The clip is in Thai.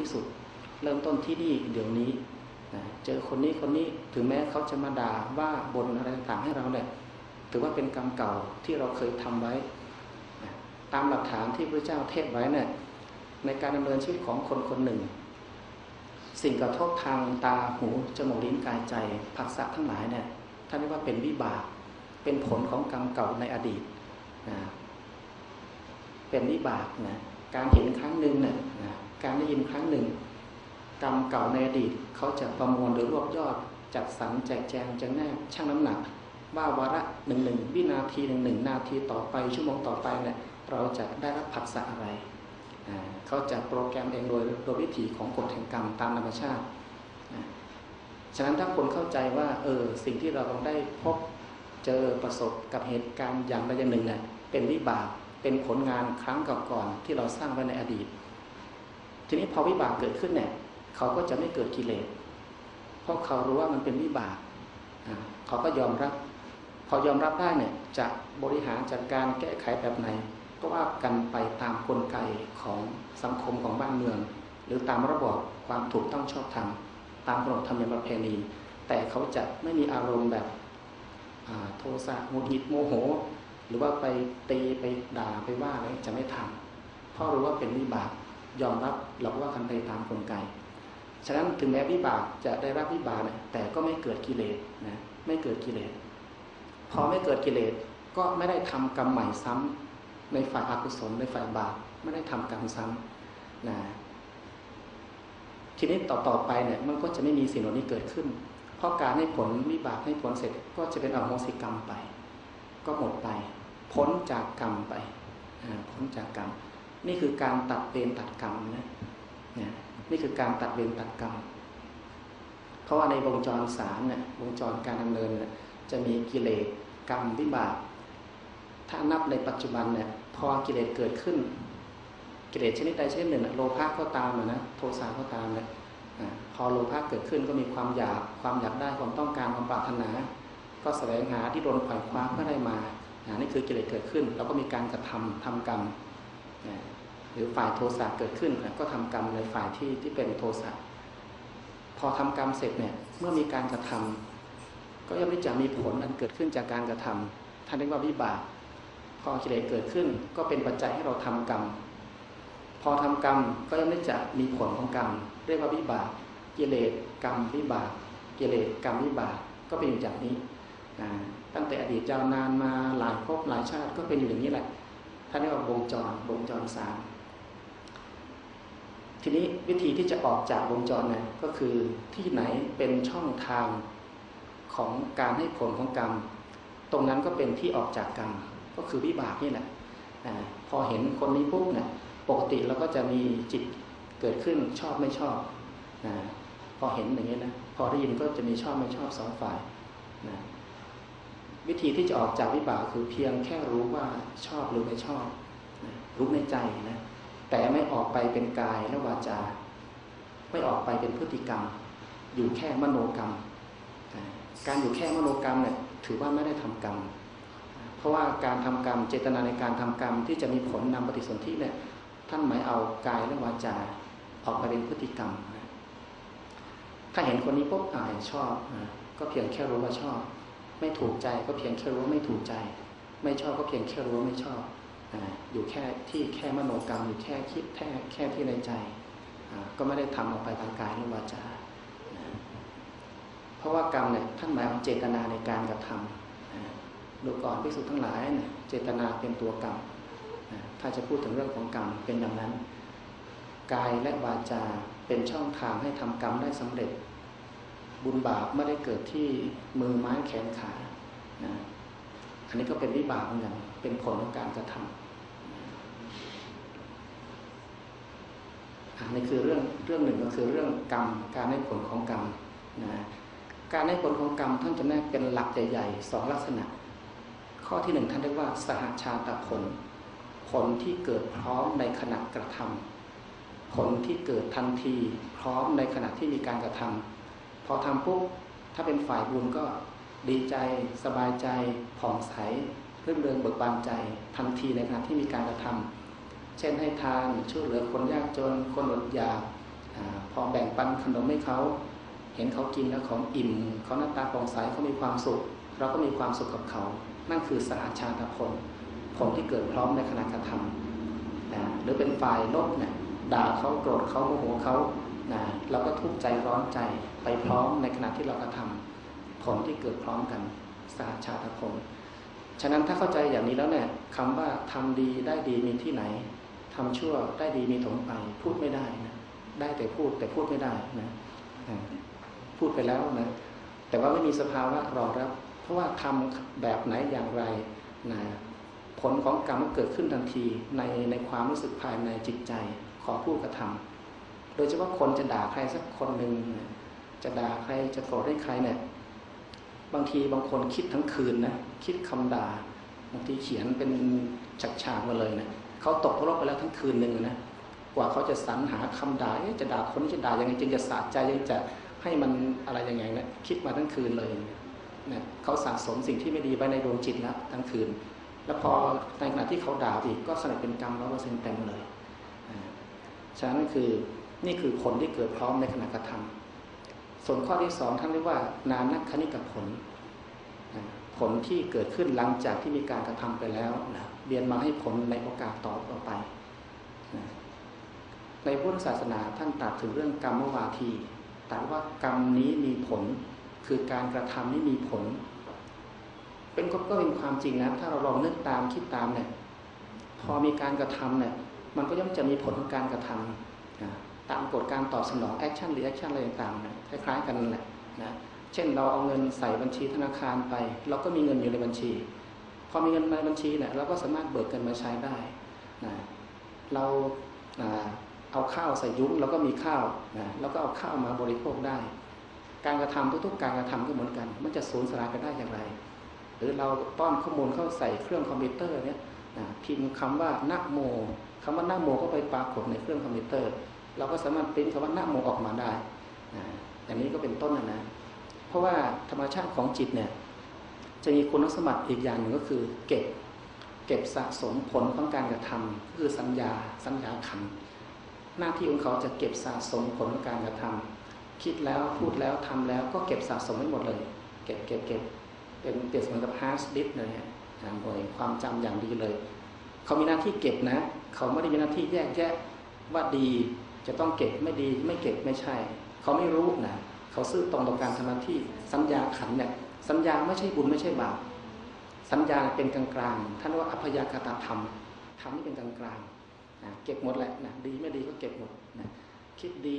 ที่สุด เริ่มต้นที่นี่เดี๋ยวนี้นะเจอคนนี้คนนี้ถึงแม้เขาจะมาด่าว่าบนอะไรต่างๆให้เราเนี่ยถือว่าเป็นกรรมเก่าที่เราเคยทำไว้นะตามหลักฐานที่พระเจ้าเทศไว้เนี่ยในการดำเนินชีวิตของคนคนหนึ่ง สิ่งกระทบทางตาหูจมูกลิ้นกายใจผัสสะทั้งหลายเนี่ยท่านเรียกว่าเป็นวิบากเป็นผลของกรรมเก่าในอดีตนะเป็นวิบากนะการเห็นครั้งหนึ่งเนี่ยนะ การได้ยินครั้งหนึ่ง กรรมเก่าในอดีตเขาจะประมวลหรือรวบยอด จัดสรรแจกแจงจำแนกช่างน้ำหนักว่าวาระหนึ่งหนึ่งวินาทีหนึ่งหนึ่งนาทีต่อไปชั่วโมงต่อไปเนี่ยเราจะได้รับผัสสะอะไร เขาจะโปรแกรมเองโดยโดยวิถีของกฎแห่งกรรมตามธรรมชาติฉะนั้นถ้าคนเข้าใจว่าเออสิ่งที่เราต้องได้พบเจอประสบกับเหตุการณ์อย่างใดอย่างหนึ่งเนี่ยเป็นวิบากเป็นผลงานครั้งก่อนๆที่เราสร้างไว้ในอดีต ทีนี้พอวิบากเกิดขึ้นเนี่ยเขาก็จะไม่เกิดกิเลสเพราะเขารู้ว่ามันเป็นวิบากเขาก็ยอมรับ พอยอมรับได้เนี่ยจะบริหารจัดการแก้ไขแบบไหน ก็ว่ากันไปตามกลไกของสังคมของบ้านเมือง หรือตามระบบความถูกต้องชอบธรรมตามขนบธรรมเนียมประเพณี แต่เขาจะไม่มีอารมณ์แบบโทสะหงุดหงิดโมโห หรือว่าไปตีไปด่าไปว่าอะไรจะไม่ทำเพราะรู้ว่าเป็นวิบาก ยอมรับเราก็ว่ากันไปตามกลไก ฉะนั้นถึงแม้วิบากจะได้รับวิบากแต่ก็ไม่เกิดกิเลสนะไม่เกิดกิเลส พอไม่เกิดกิเลสก็ไม่ได้ทำกรรมใหม่ซ้ำในฝ่ายอกุศลในฝ่ายบาปไม่ได้ทำกรรมซ้ำนะทีนี้ต่อต่อไปเนี่ยมันก็จะไม่มีสิ่งเหล่านี้เกิดขึ้น เพราะการให้ผลวิบากให้ผลเสร็จก็จะเป็นอโหสิกรรมไป ก็หมดไป พ้นจากกรรมไปพ้นจากกรรม นี่คือการตัดเวรตัดกรรมนะนี่คือการตัดเวรตัดกรรม เพราะว่าในวงจรสามเนี่ยวงจรการดำเนินเนี่ยจะมีกิเลสกรรมวิบาก ถ้านับในปัจจุบันเนี่ยพอกิเลสเกิดขึ้น กิเลสชนิดใดชนิดหนึ่งโลภะก็ตามนะโทสะก็ตามเลยพอโลภะเกิดขึ้นก็มีความอยากความอยากได้ความต้องการความปรารถนา ก็แสวงหาที่โดนขว่คว้าเพื่อได้มานี่คือกิเลสเกิดขึ้น แล้วก็มีการกระทำทำกรรม หรือฝ่ายโทสะเกิดขึ้นก็ทำกรรมในฝ่ายที่ที่เป็นโทสะพอทำกรรมเสร็จเนี่ยเมื่อมีการกระทำก็ย่อมจะมีผลอันเกิดขึ้นจากการกระทำท่านเรียกว่าวิบาก พอกิเลสเกิดขึ้น ก็เป็นปัจจัยให้เราทำกรรม พอทำกรรมก็ย่อมจะมีผลของกรรมเรียกว่าวิบาก กิเลสกรรมวิบาก กิเลสกรรมวิบากก็เป็นอยู่อย่างนี้ตั้งแต่อดีตยาวนานมาหลายภพหลายชาติก็เป็นอยู่อย่างนี้แหละ ท่านเรียกว่าวงจรวงจรสามทีนี้วิธีที่จะออกจากวงจรนะก็คือที่ไหนเป็นช่องทางของการให้ผลของกรรม ตรงนั้นก็เป็นที่ออกจากกรรม ก็คือวิบากนี่แหละพอเห็นคนนี้ปุ๊บเนี่ยปกติเราก็จะมีจิตเกิดขึ้นชอบไม่ชอบนะพอเห็นอย่างนี้นะพอได้ยินก็จะมีชอบไม่ชอบสองฝ่ายนะ วิธีที่จะออกจากวิบากคือเพียงแค่รู้ว่าชอบหรือไม่ชอบนะรู้ในใจนะแต่ไม่ออกไปเป็นกายและวาจา ไม่ออกไปเป็นพฤติกรรม อยู่แค่มโนกรรมการอยู่แค่มโนกรรมเนี่ยถือว่าไม่ได้ทำกรรม เพราะว่าการทำกรรมเจตนาในการทำกรรมที่จะมีผลนำปฏิสนธิเนี่ยท่านหมายเอากายและวาจา ออกมาเป็นพฤติกรรม ถ้าเห็นคนนี้ปุ๊บอ่าชอบ ก็เพียงแค่รู้ว่าชอบ ไม่ถูกใจก็เพียงแค่รู้ว่าไม่ถูกใจ ไม่ชอบก็เพียงแค่รู้ว่าไม่ชอบอยู่แค่ที่แค่มโนกรรมอยู่แค่คิดแค่แค่ที่ในใจ ก็ไม่ได้ทำออกไปทางกายหรือวาจาเพราะว่ากรรมเนี่ยท่านหมายถึงเจตนาในการกระทำดูก่อนพิสุทั้งหลายเนี่ยเจตนาเป็นตัวกรรมถ้าจะพูดถึงเรื่องของกรรมเป็นอย่างนั้น กายและวาจาเป็นช่องทางให้ทำกรรมได้สำเร็จ บุญบาปไม่ได้เกิดที่มือไม้แขนขาอันนี้ก็เป็นวิบากเหมือนกันเป็นผลของการกระทำอันนี้คือเรื่องเรื่องหนึ่งก็คือเรื่องกรรม การให้ผลของกรรมนะการให้ผลของกรรมท่านจะแนกเป็นหลักใหญ่ๆสองลักษณะ ข้อที่หนึ่งท่านเรียกว่า สหชาตผล ผลที่เกิดพร้อมในขณะกระทำผลที่เกิดทันทีพร้อมในขณะที่มีการกระทำพ อทำปุ๊บถ้าเป็นฝ่ายบุญก็ดีใจสบายใจผ่องใสเพื่อเรืองเบิกบานใจทันทีในขณะที่มีการกระทำเช่นให้ทานช่วยเหลือคนยากจนคนอดอยากอพอแบ่งปันขนมให้เขา เห็นเขากินแล้วของอิ่มเขาหน้าตาปองใสเขามีความสุข เราก็มีความสุขกับเขา นั่นคือสหชาติผลผลที่เกิดพร้อมในขณะกระทำนะหรือเป็นฝ่ายลบเนี่ยด่าเขาโกรธเขาโมโหเขา นะเราก็ทุกข์ใจร้อนใจไปพร้อมในขณะที่เรากระทำผลที่เกิดพร้อมกันสหชาตผลฉะนั้นถ้าเข้าใจอย่างนี้แล้วเนี่ยคำว่าทำดีได้ดีมีที่ไหนทำชั่วได้ดีมีถมไป พูดไม่ได้นะได้แต่พูดแต่พูดไม่ได้นะพูดไปแล้วนะแต่ว่าไม่มีสภาวะรอรับ เพราะว่าทำแบบไหนอย่างไรนะผลของกรรมมันเกิดขึ้นทันทีในในความรู้สึกภายในจิตใจของผู้กระทำโดยเฉพาะคนจะด่าใครสักคนหนึ่งจะด่าใครจะโกรธให้ใครเนี่ยบางทีบางคนคิดทั้งคืนนะคิดคำด่าบางทีเขียนเป็นฉากๆมาเลยนะเขาตกนรกไปแล้วทั้งคืนหนึ่งนะกว่าเขาจะสรรหาคำด่าจะด่าคนจะด่ายังไงจึงจะสะใจยังจะให้มันอะไรยังไงนะคิดมาทั้งคืนเลยนะเขาสะสมสิ่งที่ไม่ดีไว้ในดวงจิตแล้วทั้งคืน แล้วพอในขณะที่เขาด่าอีกก็สำเร็จเป็นกรรมร้อยเปอร์เซ็นต์เต็มเลยฉะนั้นคือ นี่คือผลที่เกิดพร้อมในขณะกระทำส่วนข้อที่สองท่านเรียกว่า นานักคณิกผลนะผลที่เกิดขึ้นหลังจากที่มีการกระทำไปแล้วนะเรียนมาให้ผลในโอกาสต่อต่อไปนะในพุทธศาสนาท่านตรัสถึงเรื่องกรรมวาทีตรัสว่ากรรมนี้มีผล คือการกระทำนี้มีผล เป็นก็ก็เป็นความจริงนะถ้าเราลองนึกตามคิดตามเนี่ย พอมีการกระทำเนี่ย มันก็ย่อมจะมีผลของการกระทำนะ ตามกฎการตอบสนองแอคชั่นหรือแอคชั่นอะไรต่างๆนะคล้ายๆกันนั่นแหละนะเช่นเราเอาเงินใส่บัญชีธนาคารไป เราก็มีเงินอยู่ในบัญชี พอมีเงินในบัญชีเนี่ยเราก็สามารถเบิกเงินมาใช้ได้นะเราเอาข้าวใส่ยุ้งเราก็มีข้าวนะแล้วก็เอาข้าวมาบริโภคได้ การกระทำทุกๆ การกระทำก็เหมือนกัน มันจะสูญสลายไปได้อย่างไร หรือเราป้อนข้อมูลเข้าใส่เครื่องคอมพิวเตอร์เนี่ยนะพิมพ์คำว่านะโมคำว่านะโมก็ไปปรากฏในเครื่องคอมพิวเตอร์ เราก็สามารถปริ้นคำว่าหนะโมออกมาได้อย่างนี้ก็เป็นต้นนะนะเพราะว่าธรรมชาติของจิตเนี่ยจะมีคุณสมบัติอีกอย่างหนึ่งก็คือเก็บเก็บสะสมผลของการกระทำคือสัญญาสัญญาขันหน้าที่ของเขาจะเก็บสะสมผลของการกระทำคิดแล้วพูดแล้วทำแล้วก็เก็บสะสมไว้หมดเลย เก็บเก็บเก็บเป็นเปรียบเสมือนกับฮาร์ดดิสก์เลยฮะหน่วยความจำอย่างดีเลย เขามีหน้าที่เก็บนะ เขาไม่ได้มีหน้าที่แยกแยะว่าดี จะต้องเก็บไม่ดีไม่เก็บไม่ใช่ เขาไม่รู้นะเขาซื่อตรงต่อการทำหน้าที่สัญญาขันเนี่ยสัญญาไม่ใช่บุญไม่ใช่บาปสัญญาเป็นกลางกลางๆท่านว่าอัพยากตธรรมธรรมนี่เป็นกลางกลางๆนะเก็บหมดแหละนะดีไม่ดีก็เก็บหมดนะคิดดี